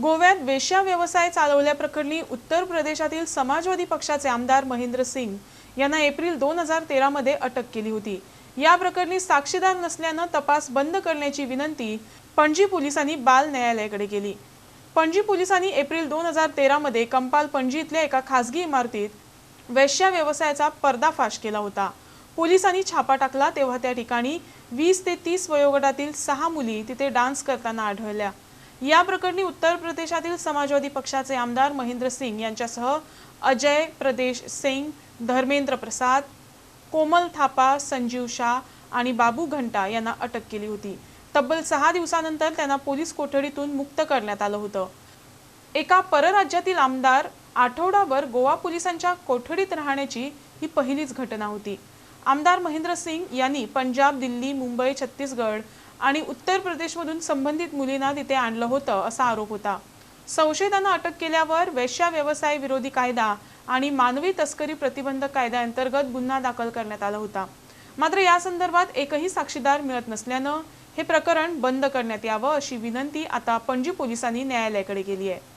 गोव्यात वेश्या व्यवसाय चालवल्याप्रकरणी उत्तर प्रदेशातील समाजवादी पक्षाचे आमदार महेंद्र सिंग यांना एप्रिल दोन हजार तेरामध्ये अटक केली होती. या प्रकरणी साक्षीदार नसल्यानं तपास बंद करण्याची विनंती पणजी पोलिसांनी बाल न्यायालयाकडे केली. पणजी पोलिसांनी एप्रिल दोन हजार तेरामध्ये कंपाल पणजी इथल्या एका खासगी इमारतीत वेश्या व्यवसायाचा पर्दाफाश केला होता. पोलिसांनी छापा टाकला तेव्हा त्या ठिकाणी वीस ते तीस वयोगटातील सहा मुली तिथे डान्स करताना आढळल्या. या प्रकरणी उत्तर प्रदेशातील समाजवादी पक्षाचे आमदार महेंद्र सिंग यांच्यासह अजय प्रदेश सिंग धर्मेंद्र प्रसाद कोमल थापा संजीव शाह आणि बाबू घंटा यांना अटक केली होती. तब्बल सहा दिवसानंतर त्यांना पोलीस कोठडीतून मुक्त करण्यात आलं होतं. एका परराज्यातील आमदार आठवडाभर गोवा पोलिसांच्या कोठडीत राहण्याची ही पहिलीच घटना होती. आमदार महेंद्र सिंग यांनी पंजाब दिल्ली मुंबई छत्तीसगड आणि उत्तर प्रदेशमधून संबंधित मुलींना तिथे आणलं होतं असा आरोप होता. संशयितांना अटक केल्यावर वेश्या व्यवसाय विरोधी कायदा आणि मानवी तस्करी प्रतिबंधक कायद्याअंतर्गत गुन्हा दाखल करण्यात आला होता. मात्र या संदर्भात एकही साक्षीदार मिळत नसल्यानं हे प्रकरण बंद करण्यात यावं अशी विनंती आता पणजी पोलिसांनी न्यायालयाकडे केली आहे.